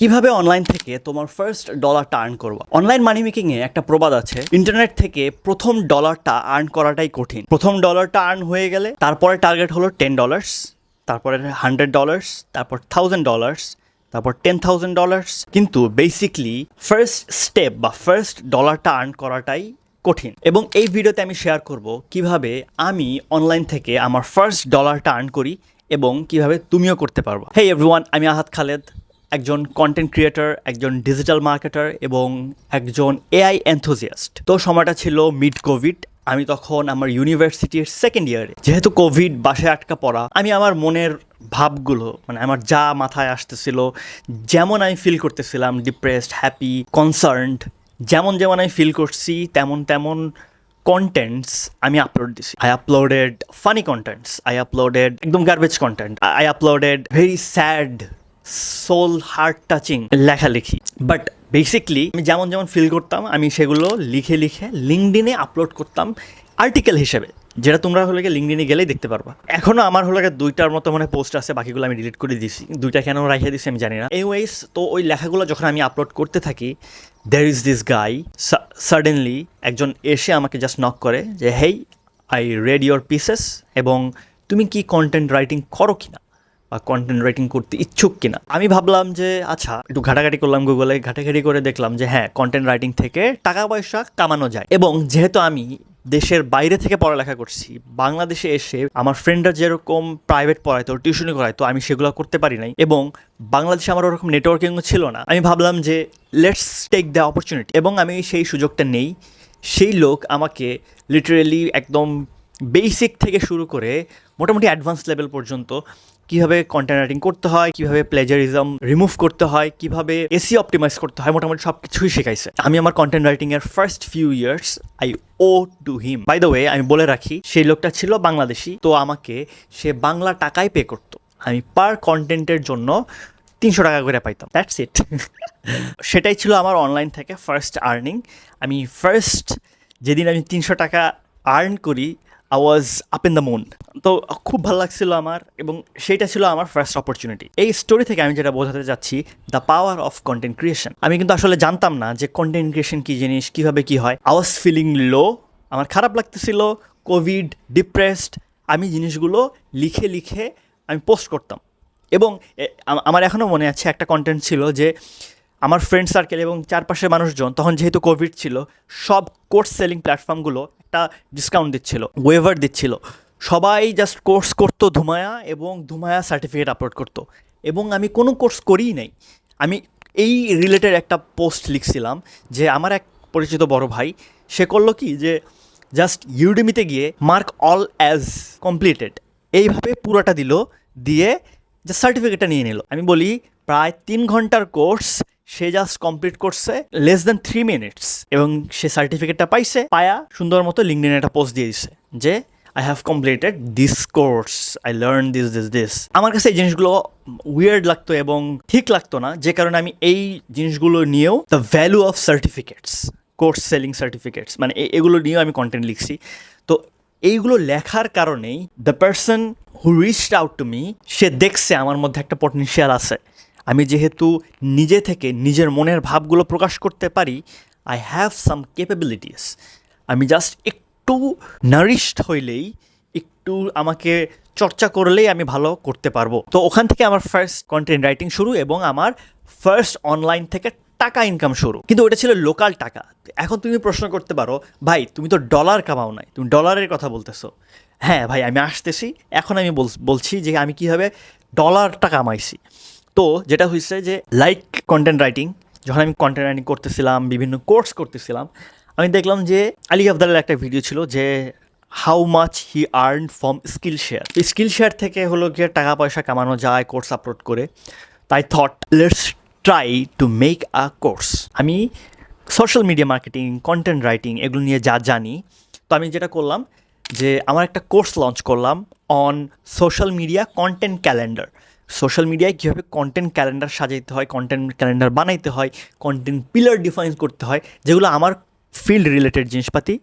কীভাবে অনলাইন থেকে তোমার ফার্স্ট ডলারটা আর্ন করব? অনলাইন মানি মেকিং এ একটা প্রবাদ আছে ইন্টারনেট থেকে প্রথম ডলারটা আর্ন করাটাই কঠিন। প্রথম ডলারটা আর্ন হয়ে গেলে তারপরে টার্গেট হলো টেন ডলার্স তারপরে হান্ড্রেড ডলার্স তারপর থাউজেন্ড ডলার্স তারপর টেন থাউজেন্ড ডলার্স কিন্তু বেসিকলি ফার্স্ট স্টেপ বা ফার্স্ট ডলারটা আর্ন করাটাই কঠিন। এবং এই ভিডিওতে আমি শেয়ার করব কীভাবে আমি অনলাইন থেকে আমার ফার্স্ট ডলারটা আর্ন করি এবং কীভাবে তুমিও করতে পারব। হে এভরিওয়ান আমি আহাত খালেদ। একজন কন্টেন্ট ক্রিয়েটর একজন ডিজিটাল মার্কেটার এবং একজন এআই এনথোজিয়াস্ট তো সময়টা ছিল মিড কোভিড আমি তখন আমার ইউনিভার্সিটির সেকেন্ড ইয়ারে যেহেতু কোভিড বাসায় আটকা পড়া, আমি আমার মনের ভাবগুলো মানে আমার যা মাথায় আসতেছিল, যেমন আমি ফিল করতেছিলাম ডিপ্রেসড হ্যাপি কনসার্নড যেমন যেমন আমি ফিল করছি, তেমন তেমন কন্টেন্টস আমি আপলোড দিছি। I uploaded funny contents I uploaded একদম garbage content I uploaded very sad soul heart touching লেখালেখি। বাট বেসিকলি আমি যেমন যেমন ফিল করতাম, আমি সেগুলো লিখে লিখে লিঙ্কডিনে আপলোড করতাম আর্টিকেল হিসেবে, যেটা তোমরা হলে লিঙ্কডিনে গেলেই দেখতে পারবা। এখনও আমার হলো দুইটার মতো মানে পোস্ট আছে, বাকিগুলো আমি ডিলিট করে দিছি। দুইটা কেন রাখিয়ে দিছি আমি জানি না। এওয়াইস তো ওই লেখাগুলো যখন আমি আপলোড করতে থাকি there is this guy suddenly একজন এসে আমাকে জাস্ট নক করে যে hey I read your pieces এবং তুমি কি কন্টেন্ট রাইটিং করো কিনা? বা কন্টেন্ট রাইটিং করতে ইচ্ছুক কিনা। আমি ভাবলাম যে আচ্ছা একটু ঘাটাঘাটি করলাম গুগলে ঘাটাঘাটি করে দেখলাম যে হ্যাঁ কন্টেন্ট রাইটিং থেকে টাকা পয়সা কামানো যায়। এবং যেহেতু আমি দেশের বাইরে থেকে পড়ালেখা করছি, বাংলাদেশে এসে আমার ফ্রেন্ডরা যেরকম প্রাইভেট পড়ায় পড়াইতো টিউশনি করাইতো, আমি সেগুলো করতে পারি নাই। এবং বাংলাদেশে আমার ওরকম নেটওয়ার্কিংও ছিল না। আমি ভাবলাম যে লেটস টেক দ্য অপরচুনিটি এবং আমি সেই সুযোগটা নেই। সেই লোক আমাকে লিটারেলি একদম বেসিক থেকে শুরু করে মোটামুটি অ্যাডভান্স লেভেল পর্যন্ত কীভাবে কন্টেন্ট রাইটিং করতে হয়, কীভাবে প্লেজারিজম রিমুভ করতে হয়, কীভাবে এসি অপটিমাইজ করতে হয়, মোটামুটি সব কিছুই শেখাইছে। আমি আমার কন্টেন্ট রাইটিং এর first few years I owe to him by the way আমি বলে রাখি, সেই লোকটা ছিল বাংলাদেশি, তো আমাকে সে বাংলা টাকায় পে করতো। আমি পার কন্টেন্টের জন্য তিনশো টাকা করে পাইতাম। দ্যাটস ইট সেটাই ছিল আমার অনলাইন থেকে ফার্স্ট আর্নিং আমি ফার্স্ট যেদিন আমি তিনশো টাকা আর্ন করি I was up in the moon তো খুব ভালো লাগছিল আমার এবং সেইটা ছিল আমার ফার্স্ট অপরচুনিটি এই স্টোরি থেকে আমি যেটা বোঝাতে যাচ্ছি the power of content creation আমি কিন্তু আসলে জানতাম না যে কন্টেন্ট ক্রিয়েশন কী জিনিস, কীভাবে কী হয়। আই ওয়াজ ফিলিং লো আমার খারাপ লাগতেছিল কোভিড ডিপ্রেসড আমি জিনিসগুলো লিখে লিখে আমি পোস্ট করতাম। এবং আমার এখনও মনে আছে একটা কন্টেন্ট ছিল যে আমার ফ্রেন্ড সার্কেল এবং চারপাশের মানুষজন, তখন যেহেতু কোভিড ছিল, সব কোর্স সেলিং প্ল্যাটফর্মগুলো একটা ডিসকাউন্ট দিচ্ছিল ওয়েভার দিচ্ছিল। সবাই জাস্ট কোর্স করতো ধুমায়া এবং ধুমায়া সার্টিফিকেট আপলোড করতো। এবং আমি কোনো কোর্স করিই নাই। আমি এই রিলেটেড একটা পোস্ট লিখছিলাম যে আমার এক পরিচিত বড় ভাই, সে করল কি যে জাস্ট ইউডিমিতে গিয়ে মার্ক অল অ্যাজ কমপ্লিটেড এইভাবে পুরোটা দিল, দিয়ে যে সার্টিফিকেটটা নিয়ে নিল। আমি বলি, প্রায় তিন ঘণ্টার কোর্স সে জাস্ট কমপ্লিট করছে লেস দেন থ্রি মিনিটস এবং সে সার্টিফিকেটটা পাইছে, পায়া সুন্দর মতো লিঙ্কডিনে একটা পোস্ট দিয়ে দিছে যে I have completed this course I learn this this this আমার কাছে এই জিনিসগুলো উইয়ার্ড লাগতো এবং ঠিক লাগতো না, যে কারণে আমি এই জিনিসগুলো নিয়েও the value of certificates course selling certificates মানে এগুলো নিয়েও আমি কন্টেন্ট লিখছি। তো এইগুলো লেখার কারণেই the person who reached out to me সে দেখছে আমার মধ্যে একটা পটেনশিয়াল আছে। আমি যেহেতু নিজে থেকে নিজের মনের ভাবগুলো প্রকাশ করতে পারি আই হ্যাভ সাম ক্যাপাবিলিটিস আমি জাস্ট একটু নারিশড হইলেই, একটু আমাকে চর্চা করলেই আমি ভালো করতে পারব। তো ওখান থেকে আমার ফার্স্ট কন্টেন্ট রাইটিং শুরু এবং আমার ফার্স্ট অনলাইন থেকে টাকা ইনকাম শুরু। কিন্তু ওটা ছিল লোকাল টাকা। এখন তুমি প্রশ্ন করতে পারো, ভাই, তুমি তো ডলার কামাও নাই, তুমি ডলারের কথা বলতেছো। হ্যাঁ ভাই, আমি আসতেছি। এখন আমি বল- বলছি যে আমি কীভাবে ডলারটা কামাইছি। তো যেটা হয়েছে যে লাইক কন্টেন্ট রাইটিং যখন আমি কন্টেন্ট রাইটিং করতেছিলাম, বিভিন্ন কোর্স করতেছিলাম, আমি দেখলাম যে আলী আফদালের একটা ভিডিও ছিল যে how much he earn from skill share skill share থেকে হলো গিয়ে টাকা পয়সা কামানো যায় কোর্স আপলোড করে। তাই thought let's try to make a course আমি social media marketing content writing এগুলো নিয়ে যা জানি, তো আমি যেটা করলাম যে, আমার একটা কোর্স লঞ্চ করলাম on social media content calendar social মিডিয়ায় কীভাবে কন্টেন্ট ক্যালেন্ডার সাজাইতে হয় কন্টেন্ট ক্যালেন্ডার বানাইতে হয় কন্টেন্ট পিলার ডিফাইন করতে হয়, যেগুলো আমার ফিল্ড রিলেটেড জিনিসপাতি,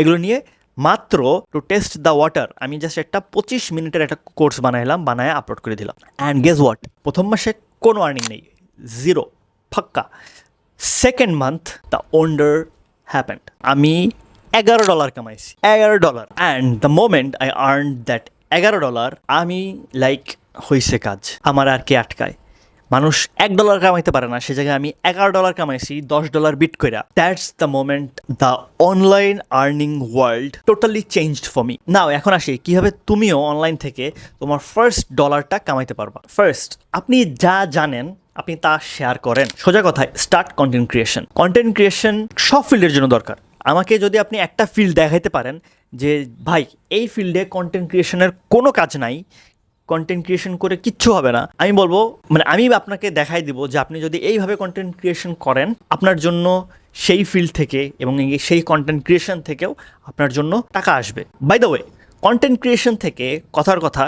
এগুলো নিয়ে মাত্র টু টেস্ট দ্য ওয়াটার আমি জাস্ট একটা পঁচিশ মিনিটের একটা কোর্স বানাইলাম, বানায় আপলোড করে দিলাম। অ্যান্ড গেস হোয়াট প্রথম মাসে কোনো আর্নিং নেই zero ফাক্কা। Second month the wonder happened আমি এগারো ডলার কামাইছি, এগারো dollar and the moment I earn that এগারো ডলার আমি লাইক হইছে কাজ, আমার আর কি আটকায়। মানুষ এক ডলার কামাইতে পারে না, সে জায়গায় আমি এগারো ডলার কামাইছি, দশ ডলার বিট কইরা। That's the moment the online earning world totally changed for me now এখন আসি, কীভাবে তুমিও অনলাইন থেকে তোমার ফার্স্ট ডলারটা কামাইতে পারবা? ফার্স্ট আপনি যা জানেন, আপনি তা শেয়ার করেন। সোজা কথায় start content creation content creation সব ফিল্ডের জন্য দরকার। আমাকে যদি আপনি একটা ফিল্ড দেখাইতে পারেন যে, ভাই, এই ফিল্ডে কন্টেন্ট ক্রিয়েশনের কোনো কাজ নাই কন্টেন্ট ক্রিয়েশন করে কিচ্ছু হবে না। আমি বলব মানে আমি আপনাকে দেখাই দিব যে আপনি যদি এইভাবে কন্টেন্ট ক্রিয়েশন করেন, আপনার জন্য সেই ফিল্ড থেকে এবং সেই কন্টেন্ট ক্রিয়েশন থেকেও আপনার জন্য টাকা আসবে। By the way content creation থেকে কথার কথা,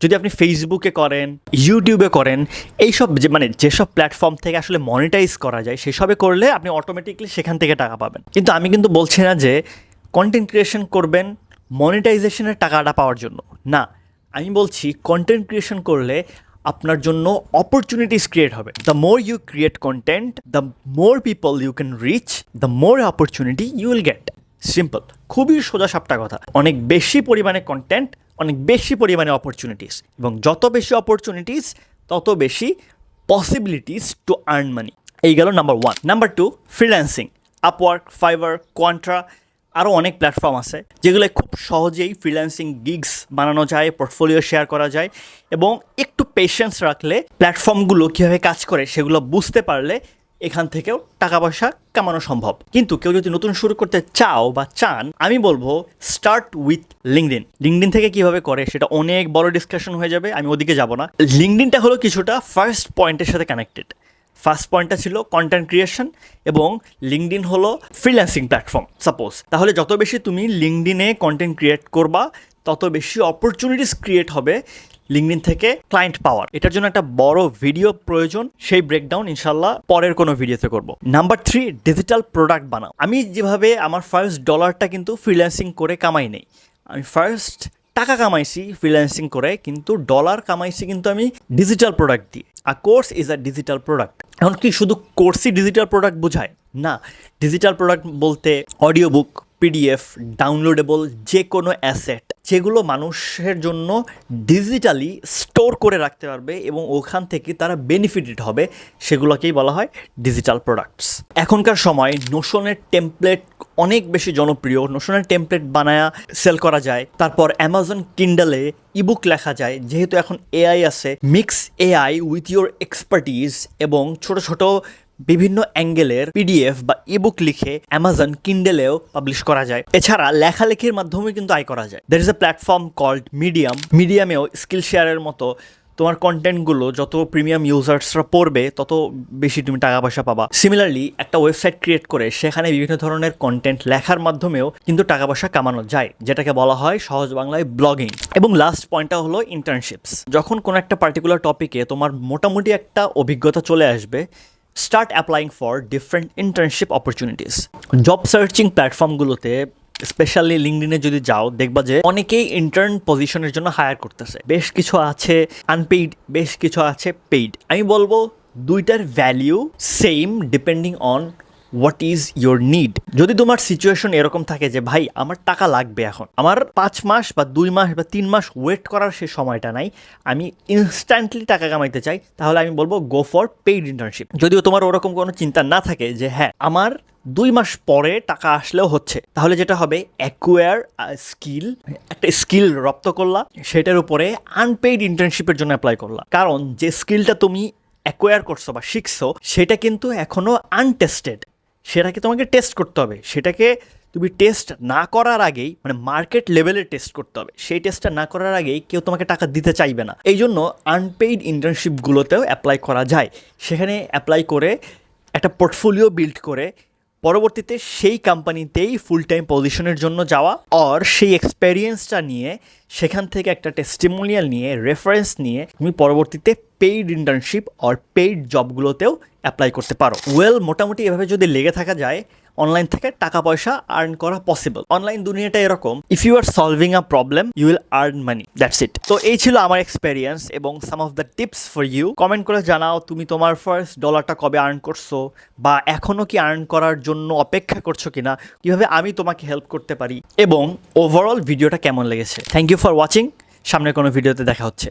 যদি আপনি ফেসবুকে করেন ইউটিউবে করেন, এইসব যে মানে যেসব প্ল্যাটফর্ম থেকে আসলে মনিটাইজ করা যায়, সেসবে করলে আপনি অটোমেটিকলি সেখান থেকে টাকা পাবেন। কিন্তু আমি কিন্তু বলছি না যে কন্টেন্ট ক্রিয়েশন করবেন মনিটাইজেশনের টাকাটা পাওয়ার জন্য। না আমি বলছি কন্টেন্ট ক্রিয়েশন করলে আপনার জন্য অপরচুনিটিস ক্রিয়েট হবে। The more you create content the more people you can reach the more opportunity you will get simple খুবই সোজা সাপটা কথা। অনেক বেশি পরিমাণে কন্টেন্ট অনেক বেশি পরিমাণে অপরচুনিটিস এবং যত বেশি অপরচুনিটিস তত বেশি পসিবিলিটিস টু আর্ন মানি এই গেল number one number two freelancing Upwork Fiverr কোয়ান্ট্রা আরও অনেক প্ল্যাটফর্ম আছে যেগুলো খুব সহজেই ফ্রিল্যান্সিং গিগস বানানো যায় পোর্টফোলিও শেয়ার করা যায় এবং একটু পেশেন্স রাখলে প্ল্যাটফর্মগুলো কীভাবে কাজ করে সেগুলো বুঝতে পারলে এখান থেকেও টাকা পয়সা কামানো সম্ভব। কিন্তু কেউ যদি নতুন শুরু করতে চাও বা চান, আমি বলব স্টার্ট উইথ লিঙ্কডিন লিঙ্কডিন থেকে কীভাবে করে সেটা অনেক বড় ডিসকাশন হয়ে যাবে, আমি ওদিকে যাব না। লিঙ্কডিনটা হলো কিছুটা ফার্স্ট পয়েন্টের সাথে কানেক্টেড ফার্স্ট পয়েন্টটা ছিল কন্টেন্ট ক্রিয়েশন এবং লিঙ্কডিন হলো ফ্রিল্যান্সিং প্ল্যাটফর্ম সাপোজ তাহলে যত বেশি তুমি লিঙ্কডিনে কন্টেন্ট ক্রিয়েট করবা, তত বেশি অপরচুনিটিস ক্রিয়েট হবে লিঙ্কডিন থেকে ক্লায়েন্ট পাওয়ার। এটার জন্য একটা বড় ভিডিও প্রয়োজন, সেই ব্রেকডাউন ইনশাল্লাহ পরের কোনো ভিডিওতে করব। নাম্বার থ্রি ডিজিটাল প্রোডাক্ট বানাও। আমি যেভাবে আমার ফার্স্ট ডলারটা কিন্তু ফ্রিল্যান্সিং করে কামাই নেই। আমি ফার্স্ট টাকা কামাইছি ফ্রিল্যান্সিং করে, কিন্তু ডলার কামাইছি কিন্তু আমি ডিজিটাল প্রোডাক্ট দিয়ে। আর course is a digital product এখন কি শুধু কোর্সই ডিজিটাল প্রোডাক্ট বোঝায়? না ডিজিটাল প্রোডাক্ট বলতে অডিও বুক পিডিএফ ডাউনলোডেবল যে কোনো অ্যাসেট যেগুলো মানুষের জন্য ডিজিটালি স্টোর করে রাখতে পারবে এবং ওখান থেকে তারা বেনিফিটেড হবে, সেগুলোকেই বলা হয় ডিজিটাল প্রোডাক্টস এখনকার সময় নোশনের টেমপ্লেট অনেক বেশি জনপ্রিয়। নোশনের টেমপ্লেট বানায়া সেল করা যায়। তারপর অ্যামাজন কিন্ডালে ইবুক লেখা যায়। যেহেতু এখন এআই আছে mix AI with your expertise এবং ছোট ছোট বিভিন্ন অ্যাঙ্গেলের পিডিএফ বা ইবুক লিখে অ্যামাজন কিন্ডেলেও পাবলিশ করা যায়। এছাড়া লেখালেখির মাধ্যমে কিন্তু আয় করা যায়। There is a platform called Medium মিডিয়ামেও skill শেয়ারের মতো তোমার কন্টেন্টগুলো যত প্রিমিয়াম ইউজার্সরা পড়বে, তত বেশি তুমি টাকা পয়সা পাবা। সিমিলারলি একটা ওয়েবসাইট ক্রিয়েট করে, সেখানে বিভিন্ন ধরনের কন্টেন্ট লেখার মাধ্যমেও কিন্তু টাকা পয়সা কামানো যায়, যেটাকে বলা হয় সহজ বাংলায় ব্লগিং এবং লাস্ট পয়েন্টটা হলো ইন্টার্নশিপস যখন কোনো একটা পার্টিকুলার টপিকে তোমার মোটামুটি একটা অভিজ্ঞতা চলে আসবে start applying for different internship opportunities job searching প্ল্যাটফর্মগুলোতে specially লিঙ্কডিনে যদি যাও, দেখবা যে অনেকেই ইন্টার্ন পজিশনের জন্য হায়ার করতেছে। বেশ কিছু আছে আনপেইড বেশ কিছু আছে পেইড আমি বলব দুইটার value same depending on what is your need যদি তোমার সিচুয়েশন এরকম থাকে যে, ভাই, আমার টাকা লাগবে এখন। আমার পাঁচ মাস বা দুই মাস বা তিন মাস ওয়েট করার সে সময়টা নাই। আমি ইনস্ট্যান্টলি টাকা কামাইতে চাই, তাহলে আমি বলব গো ফর পেইড ইন্টার্নশিপ যদিও তোমার ওরকম কোনো চিন্তা না থাকে যে হ্যাঁ আমার দুই মাস পরে টাকা আসলেও হচ্ছে। তাহলে যেটা হবে অ্যাকুয়ার স্কিল একটা স্কিল রপ্ত করলা, সেটার উপরে আনপেইড ইন্টার্নশিপের জন্য অ্যাপ্লাই করলা। কারণ যে স্কিলটা তুমি অ্যাকোয়ার করছ বা শিখছো, সেটা কিন্তু এখনও আনটেস্টেড সেটাকে তোমাকে টেস্ট করতে হবে। সেটাকে তুমি টেস্ট না করার আগেই মানে মার্কেট লেভেলে টেস্ট করতে হবে। সেই টেস্টটা না করার আগেই কেউ তোমাকে টাকা দিতে চাইবে না। এই জন্য আনপেইড ইন্টার্নশিপগুলোতেও অ্যাপ্লাই করা যায়। সেখানে অ্যাপ্লাই করে একটা পোর্টফোলিও বিল্ড করে পরবর্তীতে সেই কোম্পানিতেই ফুল টাইম পজিশনের জন্য যাওয়া অর সেই এক্সপেরিয়েন্সটা নিয়ে, সেখান থেকে একটা টেস্টিমোনিয়াল নিয়ে রেফারেন্স নিয়ে তুমি পরবর্তীতে পেইড ইন্টার্নশিপ অর পেইড জবগুলোতেও অ্যাপ্লাই করতে পারো। ওয়েল মোটামুটি এভাবে যদি লেগে থাকা যায় অনলাইন থেকে টাকা পয়সা আর্ন করা পসিবল অনলাইন দুনিয়াটা এরকম if you are solving a problem you will earn money that's it তো এই ছিল আমার এক্সপেরিয়েন্স এবং some of the tips for you comment করে জানাও তুমি তোমার ফার্স্ট ডলারটা কবে আর্ন করছ বা এখনও কি আর্ন করার জন্য অপেক্ষা করছ কিনা, কীভাবে আমি তোমাকে হেল্প করতে পারি এবং ওভারঅল ভিডিওটা কেমন লেগেছে? থ্যাংক ইউ ফর ওয়াচিং সামনে কোনো ভিডিওতে দেখা হচ্ছে।